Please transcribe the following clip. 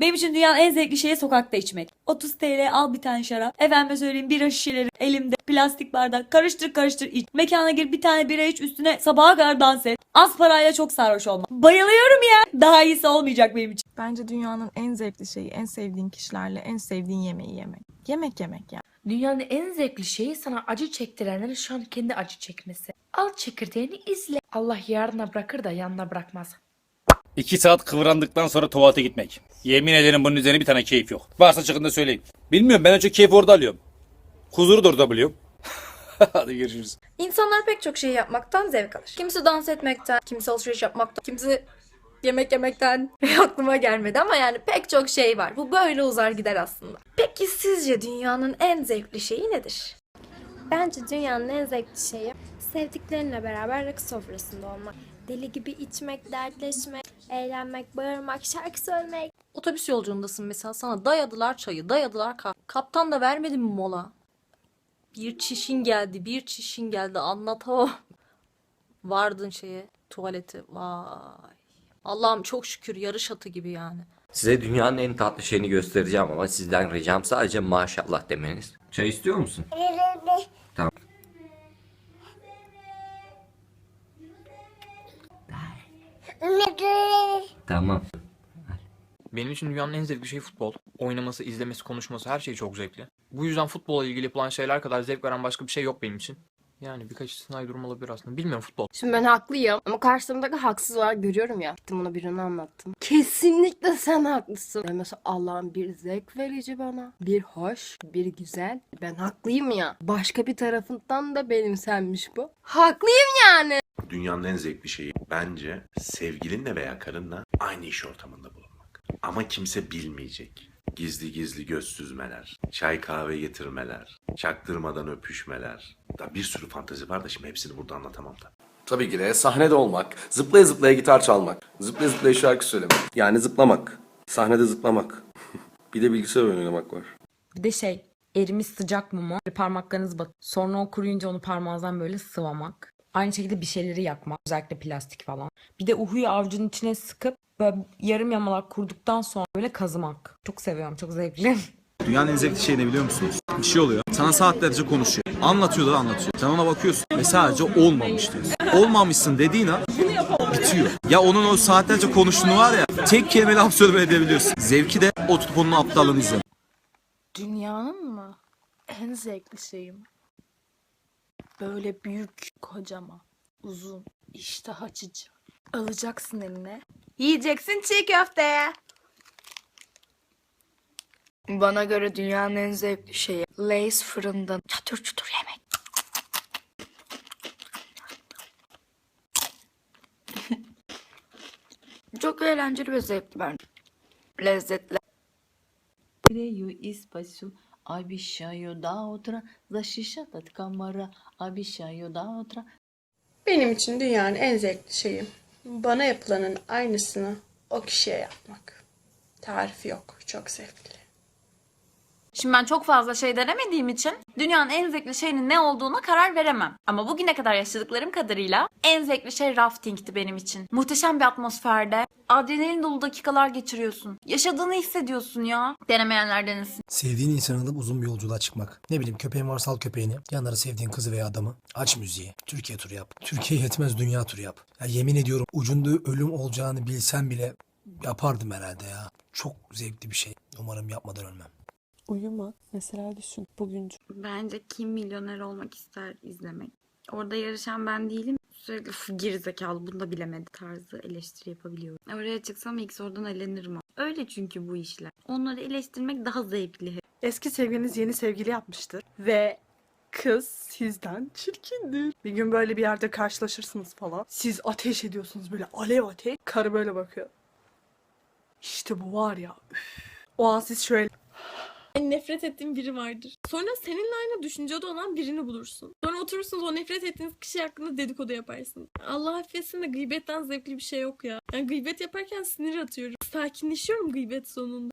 Benim için dünyanın en zevkli şeyi sokakta içmek. 30 TL al bir tane şarap. Efendime söyleyeyim bira şişeleri elimde. Plastik bardak. Karıştır karıştır iç. Mekana gir bir tane bira iç üstüne sabaha kadar dans et. Az parayla çok sarhoş olma. Bayılıyorum ya. Daha iyisi olmayacak benim için. Bence dünyanın en zevkli şeyi en sevdiğin kişilerle en sevdiğin yemeği yemek. Yemek yemek yani. Dünyanın en zevkli şeyi sana acı çektirenlerin şu an kendi acı çekmesi. Al çekirdeğini izle. Allah yarına bırakır da yanına bırakmaz. İki saat kıvrandıktan sonra tuvalete gitmek. Yemin ederim bunun üzerine bir tane keyif yok. Varsa çıkın da söyleyin. Bilmiyorum ben önce keyif orada alıyorum. Huzuru da orada buluyorum. Hadi görüşürüz. İnsanlar pek çok şey yapmaktan zevk alır. Kimisi dans etmekten, kimisi alışveriş yapmaktan, kimisi yemek yemekten aklıma gelmedi ama yani pek çok şey var. Bu böyle uzar gider aslında. Peki sizce dünyanın en zevkli şeyi nedir? Bence dünyanın en zevkli şeyi sevdiklerinle beraber rakı sofrasında olmak. Deli gibi içmek, dertleşmek, eğlenmek, bağırmak, şarkı söylemek. Otobüs yolculuğundasın mesela sana dayadılar çayı, dayadılar kahve. Kaptan da vermedi mi mola? Bir çişin geldi, bir çişin geldi anlatamam. Vardın şeye, tuvalete. Vay. Allah'ım çok şükür yarış atı gibi yani. Size dünyanın en tatlı şeyini göstereceğim ama sizden ricam sadece maşallah demeniz. Çay istiyor musun? Tamam. Tamam. Benim için dünyanın en zevkli şeyi futbol. Oynaması, izlemesi, konuşması her şey çok zevkli. Bu yüzden futbolla ilgili yapılan şeyler kadar zevk veren başka bir şey yok benim için. Yani birkaç istisnai durum olabilir aslında. Bilmiyorum futbol. Şimdi ben haklıyım ama karşımdaki haksız olarak görüyorum ya. Gittim ona birini anlattım. Kesinlikle sen haklısın. Yani mesela Allah'ın bir zevk verici bana. Bir hoş, bir güzel. Ben haklıyım ya. Başka bir tarafından da benimsenmiş bu. Haklıyım yani. Dünyanın en zevkli şeyi bence sevgilinle veya karınla aynı iş ortamında bulunmak. Ama kimse bilmeyecek. Gizli gizli göz süzmeler, çay kahve getirmeler, çaktırmadan öpüşmeler. Da bir sürü fantezi var da şimdi hepsini burada anlatamam da. Tabii ki de sahnede olmak, zıplaya zıplaya gitar çalmak, zıplaya zıplaya şarkı söylemek. Yani zıplamak, sahnede zıplamak. bir de bilgisayar oynamak var. Bir de şey erimiş sıcak mumu parmaklarınız bat. Sonra o kuruyunca onu parmağınızdan böyle sıvamak. Aynı şekilde bir şeyleri yakmak. Özellikle plastik falan. Bir de uhuyu avucunun içine sıkıp böyle yarım yamalak kurduktan sonra böyle kazımak. Çok seviyorum. Çok zevkli. Dünyanın en zevkli şey ne biliyor musunuz? Bir şey oluyor. Sana saatlerce konuşuyor. Anlatıyor da anlatıyor. Sen ona bakıyorsun ve sadece olmamış diyorsun. Olmamışsın dediğin an bitiyor. Ya onun o saatlerce konuştuğunu var ya tek kelime laf söyleme edebiliyorsun. Zevki de oturup onun aptallığını izlemek. Dünyanın mı? En zevkli şeyim. Böyle büyük, kocaman, uzun, iştah açıcı. Alacaksın eline. Yiyeceksin çiğ köfteye. Bana göre dünyanın en zevkli şeyi. Lays fırından çatır çutur yemek. Çok eğlenceli ve zevkli bence. Lezzetli. Creio espaço Abişayo da otra zaşişata kamara. Abişayo da otra. Benim için dünyanın en zevkli şeyi bana yapılanın aynısını o kişiye yapmak. Tarifi yok. Çok zevkli. Şimdi ben çok fazla şey denemediğim için dünyanın en zevkli şeyinin ne olduğuna karar veremem. Ama bugüne kadar yaşadıklarım kadarıyla en zevkli şey raftingti benim için. Muhteşem bir atmosferde adrenalin dolu dakikalar geçiriyorsun. Yaşadığını hissediyorsun ya. Denemeyenler denesin. Sevdiğin insanı alıp uzun bir yolculuğa çıkmak. Ne bileyim köpeğin varsa al köpeğini. Yanlara sevdiğin kızı veya adamı. Aç müziği. Türkiye turu yap. Türkiye yetmez dünya turu yap. Ya yemin ediyorum ucunda ölüm olacağını bilsem bile yapardım herhalde ya. Çok zevkli bir şey. Umarım yapmadan ölmem. Uyuma. Mesela düşün. Bugün Bence kim milyoner olmak ister izlemek. Orada yarışan ben değilim. Sürekli "Üf, gerizekalı bunu da bilemedi tarzı eleştiri yapabiliyorum. Oraya çıksam ilk sorudan elenirim. Öyle çünkü bu işler. Onları eleştirmek daha zevkli. Eski sevgiliniz yeni sevgili yapmıştır. Ve kız sizden çirkindir. Bir gün böyle bir yerde karşılaşırsınız falan. Siz ateş ediyorsunuz böyle alev ateş. Karı böyle bakıyor. İşte bu var ya. üf. O an siz şöyle Nefret ettiğin biri vardır. Sonra seninle aynı düşüncede olan birini bulursun. Sonra oturursunuz o nefret ettiğiniz kişi hakkında dedikodu yaparsın. Allah affetsin de gıybetten zevkli bir şey yok ya. Yani gıybet yaparken sinir atıyorum. Sakinleşiyorum gıybet sonunda.